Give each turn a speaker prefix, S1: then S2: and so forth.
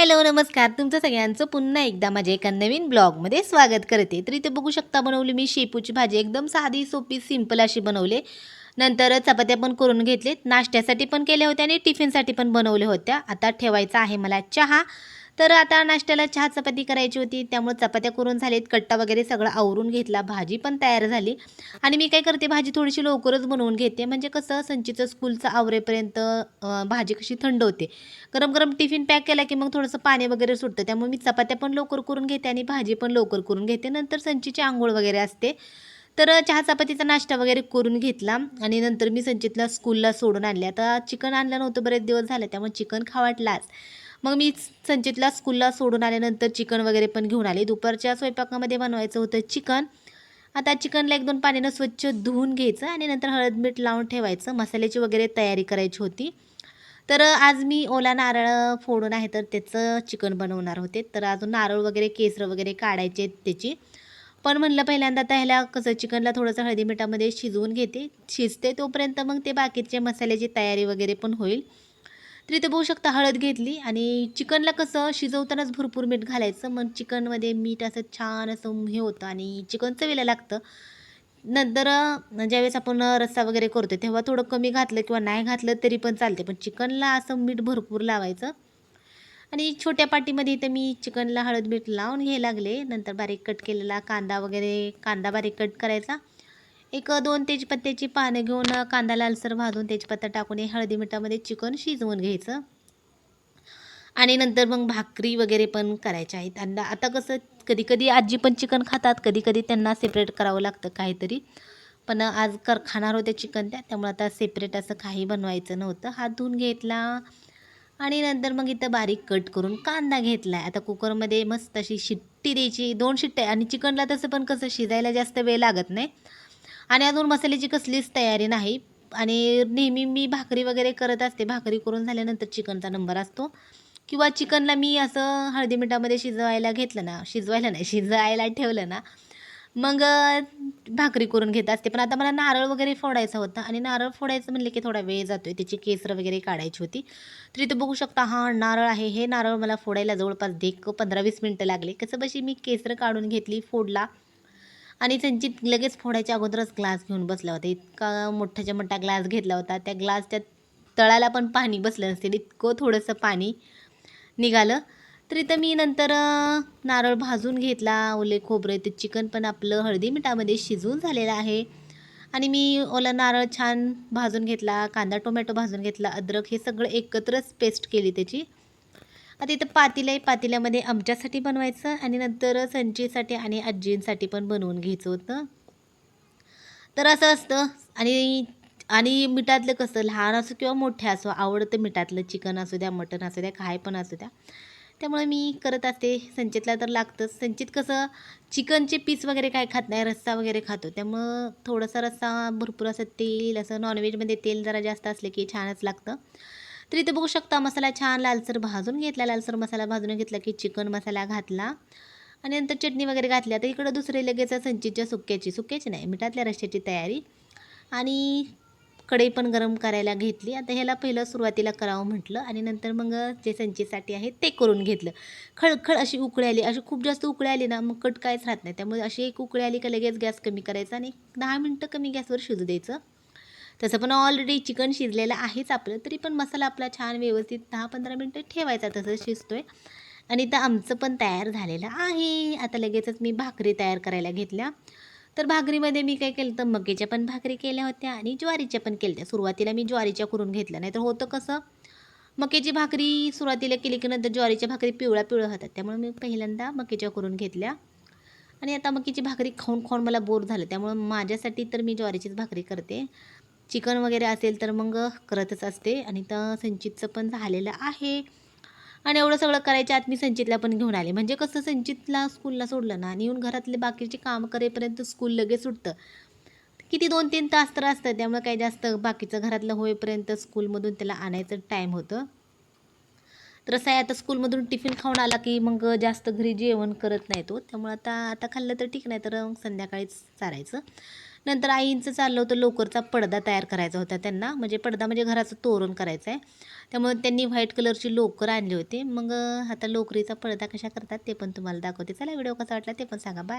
S1: Hello नमस्कार. तुमचं सगळ्यांचं पुन्हा एकदा माझ्या एका नवीन ब्लॉगमध्ये स्वागत करते. तर इथे बघू शकता बनवली मी शेपूची भाजी. एकदम साधी सोपी सिंपल अशी बनवले. नंतर चपात्या पण करून घेतलेत. नाश्त्यासाठी पण केल्या होत्या आणि टिफिनसाठी पण बनवल्या होत्या. आता ठेवायचा आहे मला चहा. तर आता नाश्त्याला चहा चपाती करायची होती त्यामुळे चपात्या करून झालेत कट्टा वगैरे सगळं आवरून घेतला भाजी पण तयार झाली. आणि मी काय करते भाजी थोडीशी लवकरच बनवून घेते. म्हणजे कसं संचीचं स्कूलचं आवरेपर्यंत भाजी कशी थंड होते. गरम गरम टिफिन पॅक केला की मग थोडंसं पाणी वगैरे सुटतं. त्यामुळे मी चपात्या पण लवकर करून घेते आणि भाजी पण लवकर करून घेते. नंतर संचीची आंघोळ वगैरे असते. तर चहा चपातीचा नाश्ता वगैरे करून घेतला आणि नंतर मी संचितला स्कूलला सोडून आणले. आता चिकन आणलं नव्हतं बरेच दिवस झाले त्यामुळे चिकन खावाटलाच. मग मी संचितला स्कूलला सोडून आल्यानंतर चिकन वगैरे पण घेऊन आले. दुपारच्या स्वयंपाकामध्ये बनवायचं होतं चिकन आता चिकनला एक दोन पाण्यानं स्वच्छ धुवून घ्यायचं आणि नंतर हळद मीठ लावून ठेवायचं. मसाल्याची वगैरे तयारी करायची होती. तर आज मी ओला नारळ फोडून आहे तर त्याचं चिकन बनवणार होते. तर अजून नारळ वगैरे केसरं वगैरे काढायचे त्याची. पण म्हणलं पहिल्यांदा आता ह्याला कसं चिकनला थोडंसं हळदी मिठामध्ये शिजवून घेते. शिजते तोपर्यंत मग ते बाकीचे मसाल्याची तयारी वगैरे पण होईल. तर इथे बघू शकता हळद घेतली आणि चिकनला कसं शिजवतानाच भरपूर मीठ घालायचं. मग चिकनमध्ये मीठ असं छान असं हे होतं आणि चिकन चवीला लागतं. नंतर ज्यावेळेस आपण रस्सा वगैरे करतो तेव्हा थोडं कमी घातलं किंवा नाही घातलं तरी पण चालते पण चिकनला असं मीठ भरपूर लावायचं. आणि छोट्या पाटीमध्ये इथं मी चिकनला हळद मीठ लावून घ्यायला लागले. नंतर बारीक कट केलेला कांदा वगैरे कांदा बारीक कट करायचा. एक दोन तेजपत्त्याची पानं घेऊन कांदा लालसर भाजून तेजपत्ता टाकून हे हळदी मिठामध्ये चिकन शिजवून घ्यायचं. आणि नंतर मग भाकरी वगैरे पण करायच्या आहेत. आणि आता कसं कधी कधी आजी पण चिकन खातात कधी कधी त्यांना सेपरेट करावं लागतं काहीतरी. पण आज कर खाणार होते चिकन त्या त्यामुळे आता सेपरेट असं काही बनवायचं नव्हतं. हात धुवून घेतला. आणि नंतर मग इथं बारीक कट करून कांदा घेतला आहे आता कुकरमध्ये मस्त अशी शिट्टी द्यायची दोन शिट्ट्या. आणि चिकनला तसं पण कसं शिजायला जास्त वेळ लागत नाही. आणि अजून मसाल्याची कसलीच तयारी नाही. आणि नेहमी मी भाकरी वगैरे करत असते. भाकरी करून झाल्यानंतर चिकनचा नंबर असतो. किंवा चिकनला मी असं हळदी मिठामध्ये शिजवायला घेतलं ना शिजवायला नाही शिजवायला ठेवलं ना मग भाकरी करून घेत असते. पण आता मला नारळ वगैरे फोडायचा होता आणि नारळ फोडायचं म्हणलं की थोडा वेळ जातोय. त्याची केसर वगैरे काढायची होती. तर इथं बघू शकता हा नारळ आहे हे नारळ मला फोडायला जवळपास देख पंधरा वीस मिनटं लागले. कसं बशी मी केसर काढून घेतली फोडला. आणि संचित लगेच फोडायच्या अगोदरच ग्लास घेऊन बसला होता. इतका मोठ्याच्या मोठा ग्लास घेतला होता. त्या ग्लासच्या तळाला पण पाणी बसलं नसेल इतकं थोडंसं पाणी निघालं. तर इथं मी नंतर नारळ भाजून घेतला ओले खोबरं ते चिकन पण आपलं हळदी मिठामध्ये शिजवून झालेलं आहे. आणि मी ओला नारळ छान भाजून घेतला कांदा टोमॅटो भाजून घेतला अद्रक हे सगळं एकत्रच पेस्ट केली त्याची. आता इथं पातेलं आहे पातेल्यामध्ये आमच्यासाठी बनवायचं आणि नंतर संचीसाठी आणि आजींसाठी पण बनवून घ्यायचं होतं. तर असं असतं. आणि आणि मिठातलं कसं लहान असो किंवा मोठे असो आवडतं मिठातलं चिकन असू द्या मटण असू द्या काय पण असू द्या. त्यामुळे मी करत असते. संचितला तर लागतंच. संचित कसं चिकनचे पीस वगैरे काय खात नाही रस्सा वगैरे खातो. त्यामुळं थोडासा रस्सा भरपूर असं तेल असं नॉनव्हेजमध्ये तेल जरा जास्त असलं की छानच लागतं. तर इथे बघू शकता मसाला छान लालसर भाजून घेतला लालसर मसाला भाजून घेतला की चिकन मसाला घातला. आणि नंतर चटणी वगैरे घातली. आता इकडं दुसरे लगेच संचीच्या सुक्याची सुक्याची नाही मिठातल्या रश्श्याची तयारी. आणि कढई पण गरम करायला घेतली. आता ह्याला पहिलं सुरुवातीला करावं म्हटलं आणि नंतर मग जे संचीसाठी आहे ते करून घेतलं. खळखळ अशी उकळी आली. अशी खूप जास्त उकळी आली ना मग कट काहीच राहत नाही. त्यामुळे अशी एक उकळी आली का लगेच गॅस कमी करायचा आणि दहा मिनटं कमी गॅसवर शिजू द्यायचं. तसं पण ऑलरेडी चिकन शिजलेलं आहेच आपलं तरी पण मसाला आपला छान व्यवस्थित दहा पंधरा मिनटं ठेवायचा तसं शिजतो आहे आणि इथं आमचं पण तयार झालेलं आहे. आता लगेचच मी भाकरी तयार करायला घेतल्या. तर भाकरीमध्ये मी काय केलं तर मक्याच्या पण भाकरी केल्या होत्या आणि ज्वारीच्या पण केल्या सुरुवातीला मी ज्वारीच्या करून घेतल्या नाही तर होतं कसं मक्याची भाकरी सुरुवातीला केली की नंतर ज्वारीच्या भाकरी पिवळ्या पिवळ्या होतात त्यामुळे मी पहिल्यांदा मकेच्या करून घेतल्या. आणि आता मकीची भाकरी खाऊन खाऊन मला बोर झालं त्यामुळं माझ्यासाठी तर मी ज्वारीचीच भाकरी करते. चिकन वगैरे असेल तर मग करतच असते. आणि तर संचितचं पण झालेलं आहे. आणि एवढं सगळं करायच्या आत मी संचितला पण घेऊन आले. म्हणजे कसं संचितला स्कूलला सोडलं ना आणि येऊन घरातले बाकीचे काम करेपर्यंत स्कूल लगेच सुटतं. किती दोन तीन तास तर असतं. त्यामुळे काही जास्त बाकीचं घरातलं होईपर्यंत स्कूलमधून त्याला आणायचं टाईम होतं. तर असं आहे आता स्कूलमधून टिफिन खाऊन आला की मग जास्त घरी जेवण करत नाही तो. त्यामुळे आता आता खाल्लं तर ठीक नाही तर मग संध्याकाळीच चारायचं. नंतर आईंचं चाललं होतं लोकरचा पडदा तयार करायचा होता त्यांना. म्हणजे पडदा म्हणजे घराचं तोरण करायचं आहे त्यामुळे त्यांनी व्हाईट कलरची लोकर आणली होती. मग आता लोकरीचा पडदा कशा करतात ते पण तुम्हाला दाखवते. चला व्हिडिओ कसा वाटला ते पण सांगा. बाय